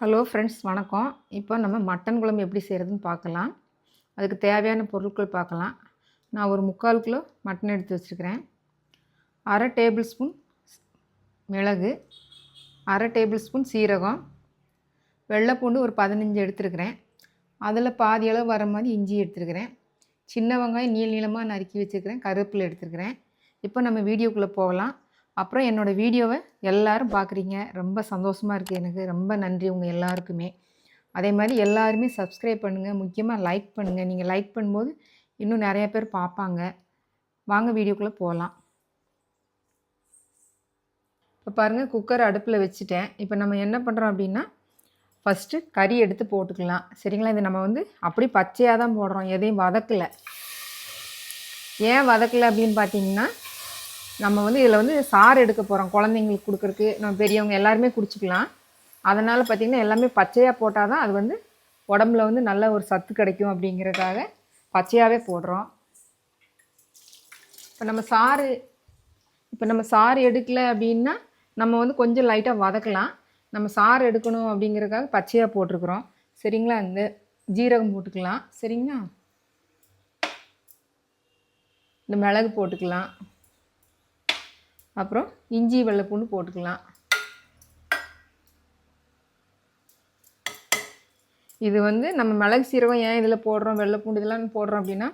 Hello friends வணக்கம். இப்போ நம்ம மட்டன் குழம்பு எப்படி செய்கிறதுன்னு பார்க்கலாம். அதுக்கு தேவையான பொருட்கள் பார்க்கலாம். நான் ஒரு முக்கால் கிலோ மட்டன் எடுத்து வச்சுருக்கிறேன். அரை டேபிள் ஸ்பூன் மிளகு அரை டேபிள் ஸ்பூன் சீரகம் வெள்ளைப்பூண்டு ஒரு பதினஞ்சு எடுத்துருக்கிறேன். அதில் பாதி அளவு வர மாதிரி இஞ்சி எடுத்துருக்கிறேன். சின்ன வெங்காயம் நீள் நீளமாக நறுக்கி வச்சுருக்கிறேன். கருவேப்பிலை எடுத்துருக்கிறேன். இப்போ நம்ம வீடியோக்குள்ளே போகலாம். அப்புறம் என்னோடய வீடியோவை எல்லாரும் பார்க்குறீங்க. ரொம்ப சந்தோஷமாக இருக்குது எனக்கு. ரொம்ப நன்றி உங்கள் எல்லாருக்குமே. அதே மாதிரி எல்லாருமே சப்ஸ்கிரைப் பண்ணுங்கள் முக்கியமாக லைக் பண்ணுங்கள் நீங்கள் லைக் பண்ணும்போது இன்னும் நிறைய பேர் பார்ப்பாங்க. வாங்க வீடியோக்குள்ளே போகலாம் இப்போ பாருங்கள் குக்கர் அடுப்பில் வச்சுட்டேன். இப்போ நம்ம என்ன பண்ணுறோம் அப்படின்னா ஃபஸ்ட்டு கறி எடுத்து போட்டுக்கலாம். சரிங்களா? இது நம்ம வந்து அப்படி பச்சையாக தான் போடுறோம். எதையும் வதக்கலை. ஏன் வதக்கலை அப்படின்னு பார்த்தீங்கன்னா நம்ம வந்து இதில் வந்து சாறு எடுக்க போகிறோம் குழந்தைங்களுக்கு கொடுக்குறக்கு நம்ம பெரியவங்க எல்லாருமே குடிச்சிக்கலாம். அதனால் பார்த்திங்கன்னா எல்லாமே பச்சையாக போட்டால் தான் அது வந்து உடம்புல வந்து நல்ல ஒரு சத்து கிடைக்கும் அப்படிங்கிறதுக்காக பச்சையாகவே போடுறோம். இப்போ நம்ம சாறு இப்போ நம்ம சாறு எடுக்கல அப்படின்னா நம்ம வந்து கொஞ்சம் லைட்டாக வதக்கலாம். நம்ம சாறு எடுக்கணும் அப்படிங்கிறதுக்காக பச்சையாக போட்டிருக்குறோம். சரிங்களா? இந்த ஜீரகம் போட்டுக்கலாம். சரிங்களா? இந்த மிளகு போட்டுக்கலாம். அப்புறம் இஞ்சி வெள்ளைப்பூண்டு போட்டுக்கலாம். இது வந்து நம்ம மிளகு சீரகம் ஏன் இதில் போடுறோம் வெள்ளைப்பூண்டு இதெல்லாம் போடுறோம் அப்படின்னா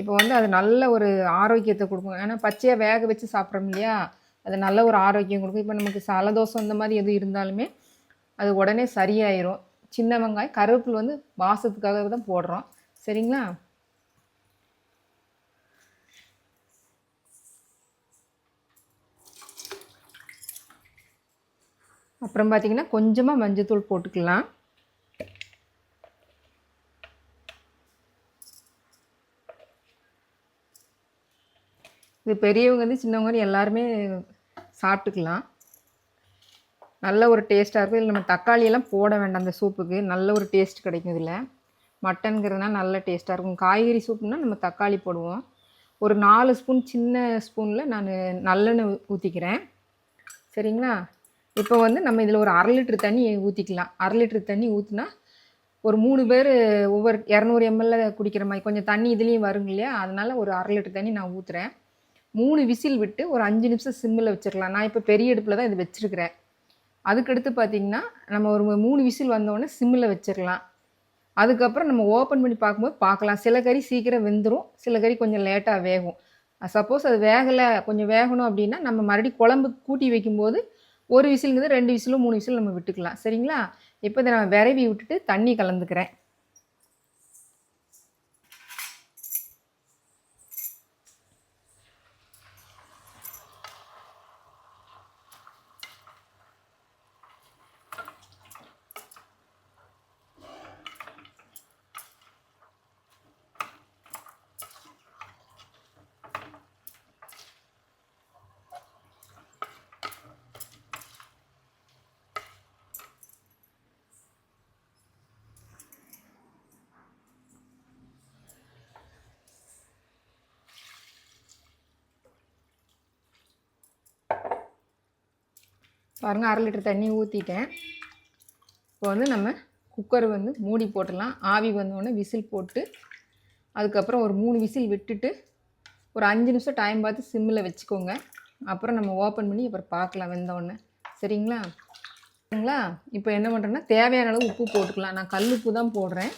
இப்போ வந்து அது நல்ல ஒரு ஆரோக்கியத்தை கொடுக்கும். ஏன்னா பச்சையாக வேக வச்சு சாப்பிட்றோம் இல்லையா? அது நல்ல ஒரு ஆரோக்கியம் கொடுக்கும். இப்போ நமக்கு சலதோஷம் இந்த மாதிரி எது இருந்தாலுமே அது உடனே சரியாயிரும். சின்ன வெங்காயம் கருவேப்பில் வந்து வாசத்துக்காக தான் போடுறோம். சரிங்களா? அப்புறம் பார்த்திங்கன்னா கொஞ்சமாக மஞ்சத்தூள் போட்டுக்கலாம். இது பெரியவங்க வந்து சின்னவங்க எல்லாருமே சாப்பிட்டுக்கலாம். நல்ல ஒரு டேஸ்ட்டாக இருக்கும். இதில் நம்ம தக்காளியெல்லாம் போட வேண்டாம் அந்த சூப்புக்கு. நல்ல ஒரு டேஸ்ட் கிடைக்கும் இதில். மட்டன்கிறதுனா நல்ல டேஸ்ட்டாக இருக்கும். காய்கறி சூப்புனால் நம்ம தக்காளி போடுவோம். ஒரு நாலு ஸ்பூன் சின்ன ஸ்பூனில் நான் நல்லெண்ணெய் ஊற்றிக்கிறேன் சரிங்களா? இப்போ வந்து நம்ம இதில் ஒரு அரை லிட்டர் தண்ணி ஊற்றிக்கலாம் அரை லிட்டர் தண்ணி ஊற்றினா ஒரு மூணு பேர் ஒவ்வொரு இரநூறு எம்எல்ல குடிக்கிற மாதிரி கொஞ்சம் தண்ணி இதுலேயும் வருங்க இல்லையா? அதனால் ஒரு அரை லிட்டர் தண்ணி நான் ஊற்றுறேன் மூணு விசில் விட்டு ஒரு அஞ்சு நிமிஷம் சிம்மில் வச்சிடலாம் நான் இப்போ பெரிய அடுப்பில் தான் இது வச்சுருக்கிறேன். அதுக்கடுத்து பார்த்திங்கன்னா நம்ம ஒரு மூணு விசில் வந்தோடனே சிம்மில் வச்சிடலாம் அதுக்கப்புறம் நம்ம ஓப்பன் பண்ணி பார்க்கும்போது பார்க்கலாம். சில கறி சீக்கிரம் வெந்துடும் சில கறி கொஞ்சம் லேட்டாக வேகும். சப்போஸ் அது வேகலை கொஞ்சம் வேகணும் அப்படின்னா நம்ம மறுபடியும் குழம்பு கூட்டி வைக்கும்போது ஒரு விசிலுங்கிறது ரெண்டு விசிலும் மூணு விசிலும் நம்ம விட்டுக்கலாம். சரிங்களா? இப்போ இதை நான் விரவி விட்டுட்டு தண்ணி கலந்துக்கிறேன். பாருங்கள் அரை லிட்டர் தண்ணி ஊற்றிட்டேன் இப்போ வந்து நம்ம குக்கர் வந்து மூடி போட்டுடலாம். ஆவி வந்தோடனே விசில் போட்டு அதுக்கப்புறம் ஒரு மூணு விசில் விட்டுட்டு ஒரு அஞ்சு நிமிஷம் டைம் பார்த்து சிம்மில் வச்சுக்கோங்க. அப்புறம் நம்ம ஓப்பன் பண்ணி அப்புறம் பார்க்கலாம் வெந்தோடனே சரிங்களா? சரிங்களா? இப்போ என்ன பண்ணுறேன்னா தேவையான அளவு உப்பு போட்டுக்கலாம். நான் கல் உப்பு தான் போடுறேன்.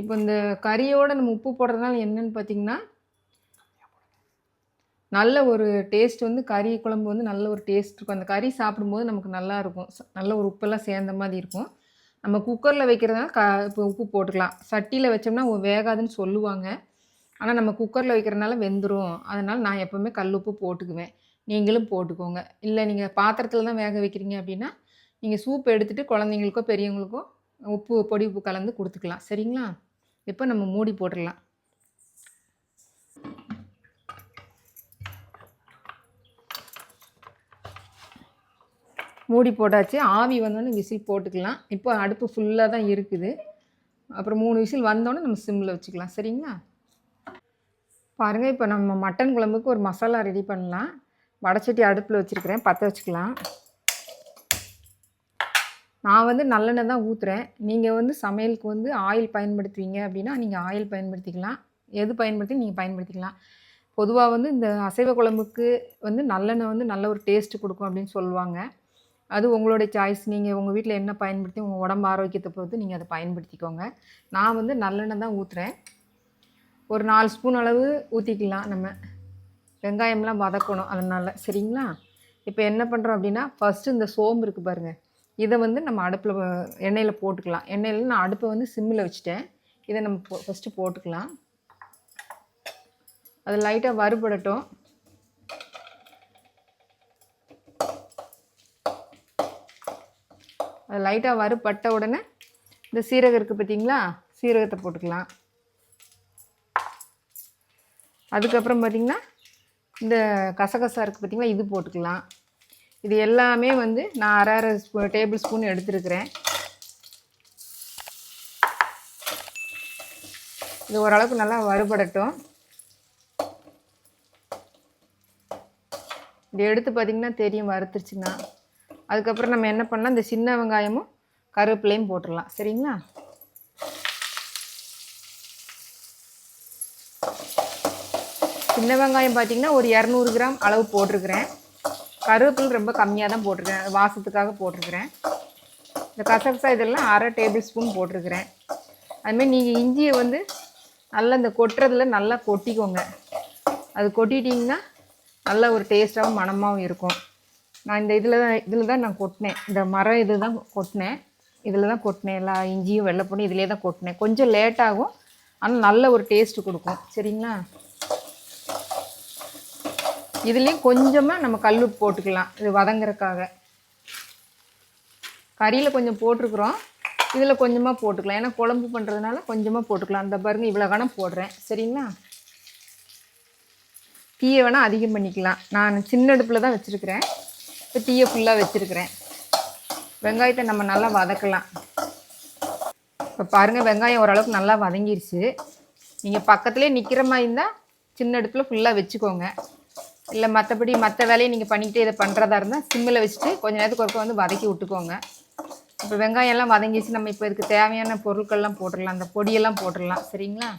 இப்போ இந்த கறியோடு நம்ம உப்பு போடுறதுனால என்னன்னு பார்த்தீங்கன்னா நல்ல ஒரு டேஸ்ட் வந்து கறி குழம்பு வந்து நல்ல ஒரு டேஸ்ட் இருக்கும். அந்த கறி சாப்பிடும்போது நமக்கு நல்லா இருக்கும். நல்ல ஒரு உப்பெல்லாம் சேர்ந்த மாதிரி இருக்கும். நம்ம குக்கரில் வைக்கிறதுனால க இப்போ உப்பு போட்டுக்கலாம். சட்டியில் வச்சோம்னா வேகாதுன்னு சொல்லுவாங்க. ஆனால் நம்ம குக்கரில் வைக்கிறதுனால வெந்துடும் அதனால் நான் எப்போவுமே கல் உப்பு போட்டுக்குவேன். நீங்களும் போட்டுக்கோங்க. இல்லை நீங்கள் பாத்திரத்தில் தான் வேக வைக்கிறீங்க அப்படின்னா நீங்கள் சூப் எடுத்துகிட்டு குழந்தைங்களுக்கோ பெரியவங்களுக்கோ உப்பு பொடி உப்பு கலந்து கொடுத்துக்கலாம். சரிங்களா? இப்போ நம்ம மூடி போட்டுடலாம். மூடி போட்டாச்சு. ஆவி வந்தோடனே விசில் போட்டுக்கலாம். இப்போ அடுப்பு ஃபுல்லாக தான் இருக்குது. அப்புறம் மூணு விசில் வந்தோடனே நம்ம சிம்மில் வச்சுக்கலாம். சரிங்களா? பாருங்கள் இப்போ நம்ம மட்டன் குழம்புக்கு ஒரு மசாலா ரெடி பண்ணலாம். வடச்சட்டி அடுப்பில் வச்சுருக்கிறேன். பற்ற வச்சுக்கலாம். நான் வந்து நல்லெண்ணெய் தான் ஊற்றுறேன் நீங்கள் வந்து சமையலுக்கு வந்து ஆயில் பயன்படுத்துவீங்க அப்படின்னா நீங்கள் ஆயில் பயன்படுத்திக்கலாம். எது பயன்படுத்தி நீங்கள் பயன்படுத்திக்கலாம். பொதுவாக வந்து இந்த அசைவ குழம்புக்கு வந்து நல்லெண்ணெய் வந்து நல்ல ஒரு டேஸ்ட்டு கொடுக்கும் அப்படின்னு சொல்லுவாங்க. அது உங்களுடைய சாய்ஸ் நீங்கள் உங்கள் வீட்டில் என்ன பயன்படுத்தி உங்கள் உடம்பு ஆரோக்கியத்தை பொறுத்து நீங்கள் அதை பயன்படுத்திக்கோங்க. நான் வந்து நல்லெண்ணெய் தான் ஊற்றுறேன் ஒரு நாலு ஸ்பூன் அளவு ஊற்றிக்கலாம் நம்ம. வெங்காயம்லாம் வதக்கணும் அதனால். சரிங்களா? இப்போ என்ன பண்ணுறோம் அப்படின்னா ஃபஸ்ட்டு இந்த சோம்பு இருக்குது பாருங்கள் இதை வந்து நம்ம அடுப்பில் எண்ணெயில் போட்டுக்கலாம். எண்ணெயில் நான் அடுப்பை வந்து சிம்மில் வச்சுட்டேன். இதை நம்ம போ ஃபஸ்ட்டு போட்டுக்கலாம். அது லைட்டாக வறுபடட்டும். அது லைட்டாக வறுபட்ட உடனே இந்த சீரகம் இருக்குது பார்த்தீங்களா சீரகத்தை போட்டுக்கலாம். அதுக்கப்புறம் பார்த்திங்கன்னா இந்த கசகசா இருக்குது பார்த்திங்களா இது போட்டுக்கலாம். இது எல்லாமே வந்து நான் அரை அரை ஸ்பூ டேபிள் ஸ்பூன் எடுத்துருக்கிறேன். இது ஓரளவுக்கு நல்லா வறுபடட்டும். இது எடுத்து பார்த்திங்கன்னா தெரியும் வறுத்துருச்சுன்னா. அதுக்கப்புறம் நம்ம என்ன பண்ணலாம்? இந்த சின்ன வெங்காயமும் கருவேப்பிலையும் போட்டுடலாம். சரிங்களா? சின்ன வெங்காயம் பார்த்தீங்கன்னா ஒரு இரநூறு கிராம் அளவு போட்டிருக்கிறேன். கருவேப்பிலை ரொம்ப கம்மியாக தான் போட்டிருக்கிறேன். வாசத்துக்காக போட்டிருக்கிறேன். இந்த கசகசா இதெல்லாம் அரை டேபிள் ஸ்பூன் போட்டிருக்கிறேன். அதுமாரி நீங்கள் இஞ்சியை வந்து நல்லா இந்த கொட்டுறதில் நல்லா கொட்டிக்கோங்க. அது கொட்டிட்டிங்கன்னா நல்ல ஒரு டேஸ்ட்டாகவும் மணமாகவும் இருக்கும். நான் இந்த இதில் தான் இதில் தான் நான் கொட்டினேன். இந்த மரம் இது தான் கொட்டினேன். இதில் தான் கொட்டினேன். எல்லா இஞ்சியும் வெள்ளைப்பூண்டு இதிலே தான் கொட்டினேன். கொஞ்சம் லேட்டாகும் ஆனால் நல்ல ஒரு டேஸ்ட்டு கொடுக்கும். சரிங்களா? இதுலேயும் கொஞ்சமாக நம்ம கல் போட்டுக்கலாம். இது வதங்குறதுக்காக. கறியில் கொஞ்சம் போட்டிருக்குறோம். இதில் கொஞ்சமாக போட்டுக்கலாம். ஏன்னா குழம்பு பண்ணுறதுனால கொஞ்சமாக போட்டுக்கலாம். அந்த பாருங்க இவ்வளோ கணம் போடுறேன். சரிங்களா? தீயை வேணால் அதிகம் பண்ணிக்கலாம். நான் சின்ன அடுப்பில் தான் வச்சுருக்கிறேன். இப்போ டீயை ஃபுல்லாக வச்சுருக்கிறேன். வெங்காயத்தை நம்ம நல்லா வதக்கலாம். இப்போ பாருங்கள் வெங்காயம் ஓரளவுக்கு நல்லா வதங்கிருச்சு. நீங்கள் பக்கத்துலேயே நிற்கிற மாதிரி இருந்தால் சின்ன அடுப்பில் ஃபுல்லாக வச்சுக்கோங்க. இல்லை மற்றபடி மற்ற வேலையை நீங்கள் பண்ணிக்கிட்டே இதை பண்ணுறதா இருந்தால் சிம்மில் வச்சுட்டு கொஞ்ச நேரத்துக்கு ஒருக்க வந்து வதக்கி விட்டுக்கோங்க. இப்போ வெங்காயம்லாம் வதங்கிச்சு நம்ம இப்போ இதுக்கு தேவையான பொருட்கள்லாம் போட்டுடலாம். அந்த பொடியெல்லாம் போட்டுடலாம். சரிங்களா?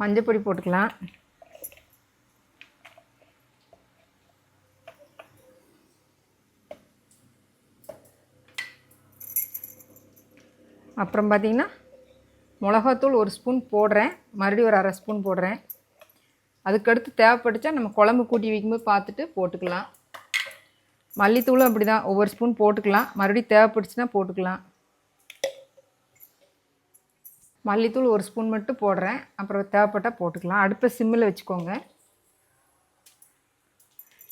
மஞ்சள் பொடி போட்டுக்கலாம். அப்புறம் பார்த்திங்கன்னா மிளகாத்தூள் ஒரு ஸ்பூன் போடுறேன். மறுபடியும் ஒரு அரை ஸ்பூன் போடுறேன். அதுக்கடுத்து தேவைப்பட்டுச்சா நம்ம குழம்பு கூட்டி வைக்கும்போது பார்த்துட்டு போட்டுக்கலாம். மல்லித்தூளும் அப்படி தான் ஒவ்வொரு ஸ்பூன் போட்டுக்கலாம். மறுபடியும் தேவைப்பட்டுச்சுன்னா போட்டுக்கலாம். மல்லித்தூள் ஒரு ஸ்பூன் மட்டும் போடுறேன். அப்புறம் தேவைப்பட்டால் போட்டுக்கலாம். அடுப்பை சிம்மில் வச்சுக்கோங்க.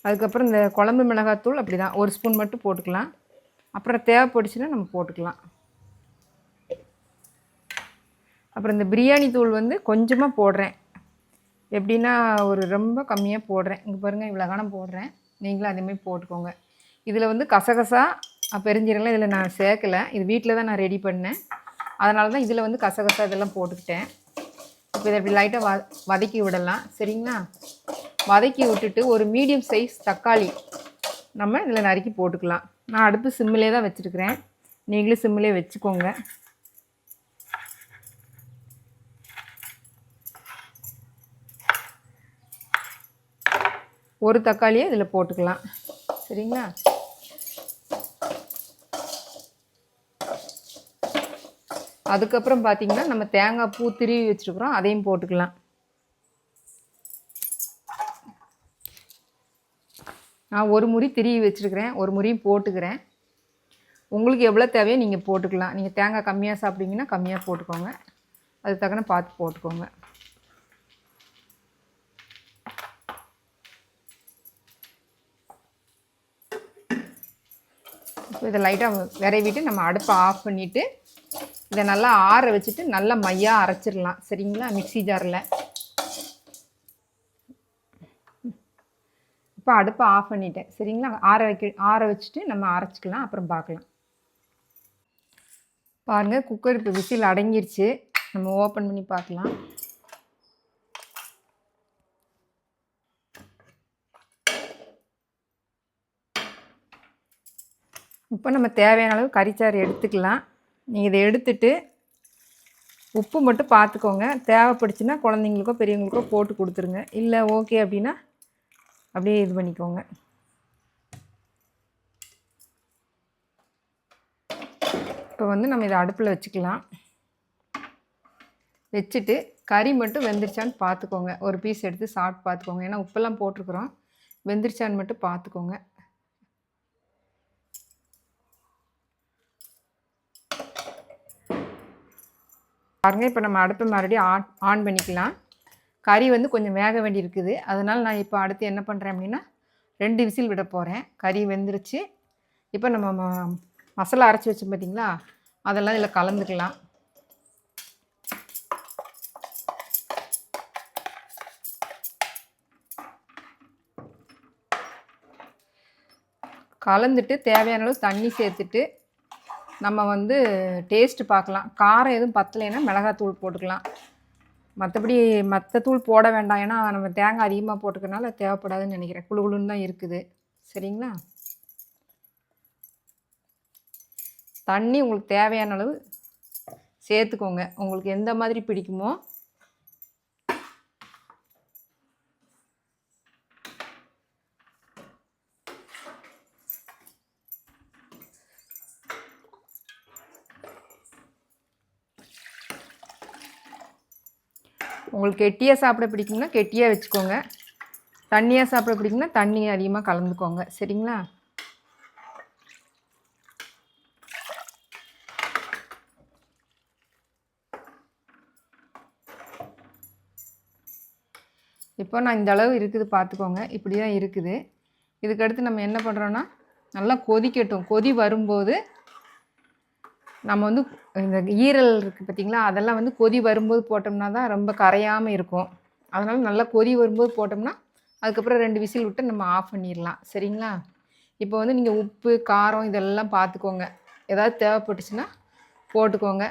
அதுக்கப்புறம் இந்த குழம்பு மிளகாத்தூள் அப்படி தான் ஒரு ஸ்பூன் மட்டும் போட்டுக்கலாம். அப்புறம் தேவைப்பட்டுச்சுன்னா நம்ம போட்டுக்கலாம். அப்புறம் இந்த பிரியாணி தூள் வந்து கொஞ்சமாக போடுறேன். எப்படின்னா ஒரு ரொம்ப கம்மியாக போடுறேன். இங்கே பாருங்கள் இவ்வளோ கணம் போடுறேன். நீங்களும் அதேமாதிரி போட்டுக்கோங்க. இதில் வந்து கசகசா பெருஞ்சீரகம்லாம் இதில் நான் சேர்க்கலை. இது வீட்டில் தான் நான் ரெடி பண்ணேன். அதனால தான் இதில் வந்து கசகசா இதெல்லாம் போட்டுக்கிட்டேன். இப்போ இதை இப்படி லைட்டாக வ வதக்கி விடலாம். சரிங்களா? வதக்கி விட்டுட்டு ஒரு மீடியம் சைஸ் தக்காளி நம்ம இதில் நறுக்கி போட்டுக்கலாம். நான் அடுப்பு சிம்மிலே தான் வச்சுருக்கிறேன். நீங்களும் சிம்மிலே வச்சுக்கோங்க. ஒரு தக்காளியை இதில் போட்டுக்கலாம். சரிங்களா? அதுக்கப்புறம் பார்த்தீங்கன்னா நம்ம தேங்காய் பூ திருவி வச்சுருக்குறோம் அதையும் போட்டுக்கலாம். நான் ஒரு முறி திருவி வச்சுருக்கிறேன் ஒரு முறியும் போட்டுக்கிறேன். உங்களுக்கு எவ்வளோ தேவையோ நீங்கள் போட்டுக்கலாம். நீங்கள் தேங்காய் கம்மியாக சாப்பிட்டீங்கன்னா கம்மியாக போட்டுக்கோங்க. அது தக்கன பார்த்து போட்டுக்கோங்க. இப்போ இதை லைட்டாக விரைவிட்டு நம்ம அடுப்பை ஆஃப் பண்ணிவிட்டு இதை நல்லா ஆற வச்சுட்டு நல்லா மையாக அரைச்சிடலாம். சரிங்களா? மிக்சி ஜாரில். இப்போ அடுப்பை ஆஃப் பண்ணிட்டேன். சரிங்களா? ஆற வைக்க ஆற வச்சுட்டு நம்ம அரைச்சிக்கலாம். அப்புறம் பார்க்கலாம். பாருங்கள் குக்கர் இப்போ விசில் அடங்கிருச்சு. நம்ம ஓப்பன் பண்ணி பார்க்கலாம். இப்போ நம்ம தேவையான அளவு கறிச்சாறு எடுத்துக்கலாம். நீங்கள் இதை எடுத்துட்டு உப்பு மட்டும் பார்த்துக்கோங்க. தேவைப்படுச்சுன்னா குழந்தைங்களுக்கோ பெரியவங்களுக்கோ போட்டு கொடுத்துருங்க. இல்லை ஓகே அப்படின்னா அப்படியே இது பண்ணிக்கோங்க. இப்போ வந்து நம்ம இதை அடுப்பில் வச்சுக்கலாம். வச்சுட்டு கறி மட்டும் வெந்துருச்சான்னு பார்த்துக்கோங்க. ஒரு பீஸ் எடுத்து சாப்பிட்டு பார்த்துக்கோங்க. ஏன்னா உப்பெல்லாம் போட்டிருக்குறோம். வெந்துருச்சான்னு மட்டும் பார்த்துக்கோங்க. பாருங்கள் இப்போ நம்ம அடுப்பை மறுபடியும் ஆன் ஆன் பண்ணிக்கலாம். கறி வந்து கொஞ்சம் வேக வேண்டி இருக்குது அதனால் நான் இப்போ அடுத்து என்ன பண்ணுறேன் அப்படின்னா ரெண்டு விசில் விட போகிறேன் கறி வெந்துருச்சு. இப்போ நம்ம ம- மசாலா அரைச்சி வச்சோம் பார்த்தீங்களா அதெல்லாம் இதில் கலந்துக்கலாம். கலந்துட்டு தேவையான அளவு தண்ணி சேர்த்துட்டு நம்ம வந்து டேஸ்ட்டு பார்க்கலாம். காரம் எதுவும் பத்தலைன்னா மிளகாத்தூள் போட்டுக்கலாம். மற்றபடி மற்ற தூள் போட வேண்டாம். ஏன்னா நம்ம தேங்காய் அதிகமாக போட்டுக்கனால தேவைப்படாதுன்னு நினைக்கிறேன். குழு குழுன்னு தான் இருக்குது. சரிங்களா? தண்ணி உங்களுக்கு தேவையான அளவு சேர்த்துக்கோங்க. உங்களுக்கு எந்த மாதிரி பிடிக்குமோ உங்களுக்கு கெட்டியாக சாப்பிட பிடிக்கும்னா கெட்டியாக வச்சுக்கோங்க. தண்ணியாக சாப்பிட பிடிக்கும்னா தண்ணி அதிகமாக கலந்துக்கோங்க. சரிங்களா? இப்போ நான் இந்த அளவு இருக்குது பார்த்துக்கோங்க. இப்படி தான் இருக்குது. இதுக்கடுத்து நம்ம என்ன பண்ணுறோன்னா நல்லா கொதிக்கட்டும். கொதி வரும்போது நம்ம வந்து இந்த ஈரல் இருக்குது பார்த்தீங்களா அதெல்லாம் வந்து கொதி வரும்போது போட்டோம்னா தான் ரொம்ப கரையாமல் இருக்கும். அதனால் நல்லா கொதி வரும்போது போட்டோம்னா அதுக்கப்புறம் ரெண்டு விசில் விட்டு நம்ம ஆஃப் பண்ணிடலாம். சரிங்களா? இப்போ வந்து நீங்கள் உப்பு காரம் இதெல்லாம் பார்த்துக்கோங்க ஏதாவது தேவைப்பட்டுச்சுன்னா போட்டுக்கோங்க.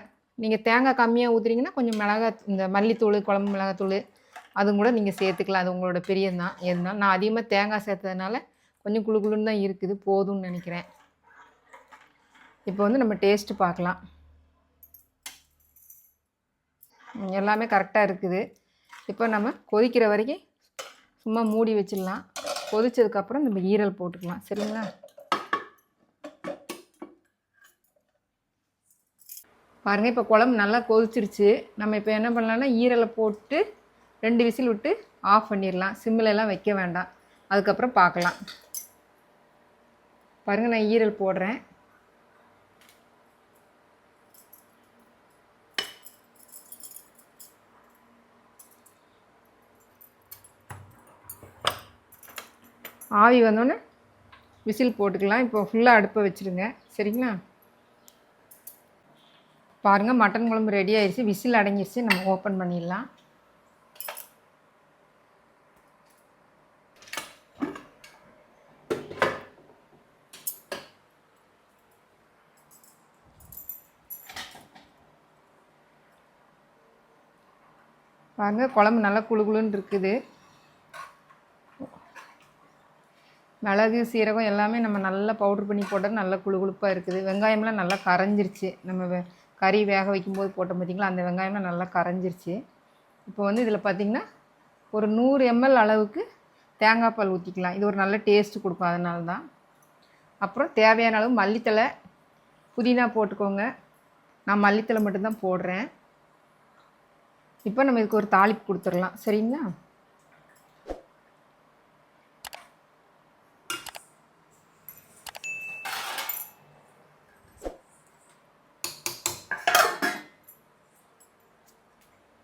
நீங்கள் தேங்காய் கம்மியாக ஊற்றுறீங்கன்னா கொஞ்சம் மிளகா இந்த மல்லித்தூள் குழம்பு மிளகாத்தூள் அதுவும் கூட நீங்கள் சேர்த்துக்கலாம். அது உங்களோட பிரியம்தான். எதுனாலும் நான் அதிகமாக தேங்காய் சேர்த்ததுனால கொஞ்சம் குளு குளுன்னு தான் இருக்குது. போதும்னு நினைக்கிறேன். இப்போ வந்து நம்ம டேஸ்ட்டு பார்க்கலாம். எல்லாமே கரெக்டாக இருக்குது. இப்போ நம்ம கொதிக்கிற வரைக்கும் சும்மா மூடி வச்சிடலாம். கொதிச்சதுக்கப்புறம் நம்ம ஈரல் போட்டுக்கலாம். சரிங்களா? பாருங்கள் இப்போ குழம்பு நல்லா கொதிச்சிருச்சு. நம்ம இப்போ என்ன பண்ணலான்னா ஈரலை போட்டு ரெண்டு விசில் விட்டு ஆஃப் பண்ணிடலாம். சிம்மில் எல்லாம் வைக்க வேண்டாம். அதுக்கப்புறம் பார்க்கலாம். பாருங்கள் நான் ஈரல் போடுறேன். ஆவி வந்தோடனே விசில் போட்டுக்கலாம். இப்போ ஃபுல்லாக அடுப்பை வச்சுருங்க. சரிங்களா? பாருங்கள் மட்டன் குழம்பு ரெடி ஆயிடுச்சு விசில் அடங்கிருச்சு. நம்ம ஓப்பன் பண்ணிடலாம். பாருங்கள் குழம்பு நல்லா குளு குளுன்னு இருக்குது. மிளகு சீரகம் எல்லாமே நம்ம நல்லா பவுட்ரு பண்ணி போட்டால் நல்லா குளு குளுப்பாக இருக்குது. வெங்காயம்லாம் நல்லா கரைஞ்சிருச்சு. நம்ம கறி வேக வைக்கும்போது போட்டோம் பார்த்தீங்களா அந்த வெங்காயம்லாம் நல்லா கரைஞ்சிருச்சு. இப்போ வந்து இதில் பார்த்திங்கன்னா ஒரு நூறு எம்எல் அளவுக்கு தேங்காய் பால் ஊற்றிக்கலாம் இது ஒரு நல்ல டேஸ்ட்டு கொடுக்கும் அதனால தான். அப்புறம் தேவையான அளவு மல்லித்தழை புதினா போட்டுக்கோங்க. நான் மல்லித்தழை மட்டும்தான் போடுறேன். இப்போ நம்ம இதுக்கு ஒரு தாளிப்பு கொடுத்துடலாம். சரிங்களா?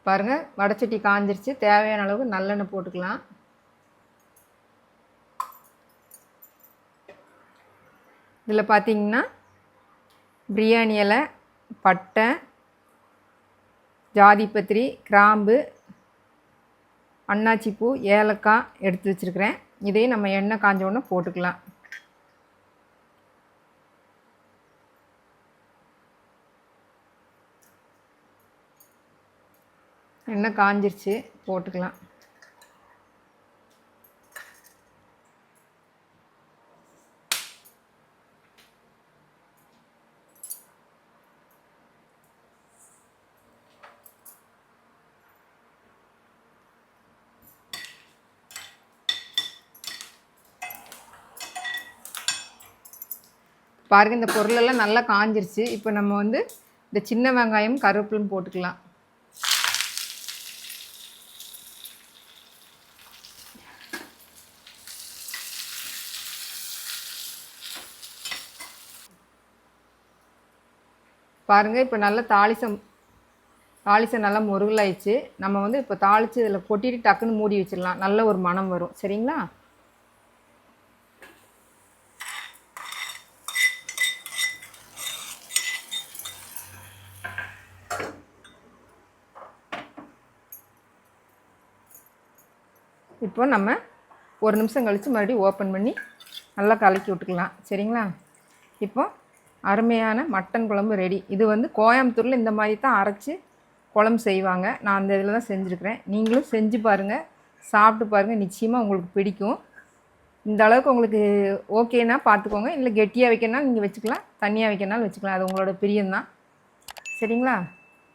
பாருங்கள் வடச்சட்டி காஞ்சிருச்சு. தேவையான அளவு நல்லெண்ணெய் போட்டுக்கலாம். இதில் பார்த்தீங்கன்னா பிரியாணி இலை பட்டை ஜாதிப்பத்திரி கிராம்பு அன்னாச்சிப்பூ ஏலக்காய் எடுத்து வச்சுருக்கிறேன். இதையும் நம்ம எண்ணெய் காஞ்ச உடனே போட்டுக்கலாம். எண்ணெய் காஞ்சிருச்சு போட்டுக்கலாம். பாருங்கள் இந்த பொருளெல்லாம் நல்லா காஞ்சிருச்சு. இப்போ நம்ம வந்து இந்த சின்ன வெங்காயம் கருவேப்பிலும் போட்டுக்கலாம். பாருங்கள் இப்போ நல்லா தாளிசம் தாளிசம் நல்லா முருகலாயிடுச்சு. நம்ம வந்து இப்போ தாளித்து இதில் கொட்டிட்டு டக்குன்னு மூடி வச்சிடலாம். நல்ல ஒரு மணம் வரும். சரிங்களா? இப்போ நம்ம ஒரு நிமிஷம் கழித்து மறுபடியும் ஓப்பன் பண்ணி நல்லா கலக்கி விட்டுக்கலாம். சரிங்களா? இப்போ அருமையான மட்டன் குழம்பு ரெடி இது வந்து கோயம்புத்தூரில் இந்த மாதிரி தான் அரைச்சி குழம்பு செய்வாங்க. நான் அந்த இதில் தான் செஞ்சுருக்கிறேன். நீங்களும் செஞ்சு பாருங்கள் சாப்பிட்டு பாருங்கள் நிச்சயமாக உங்களுக்கு பிடிக்கும். இந்த அளவுக்கு உங்களுக்கு ஓகேனா பார்த்துக்கோங்க இல்லை கெட்டியாக வைக்கணும்னா நீங்கள் வச்சுக்கலாம். தண்ணியாக வைக்கணும்னாலும் வச்சுக்கலாம். அது உங்களோட பிரியம்தான் சரிங்களா?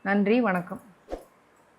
நன்றி. வணக்கம்.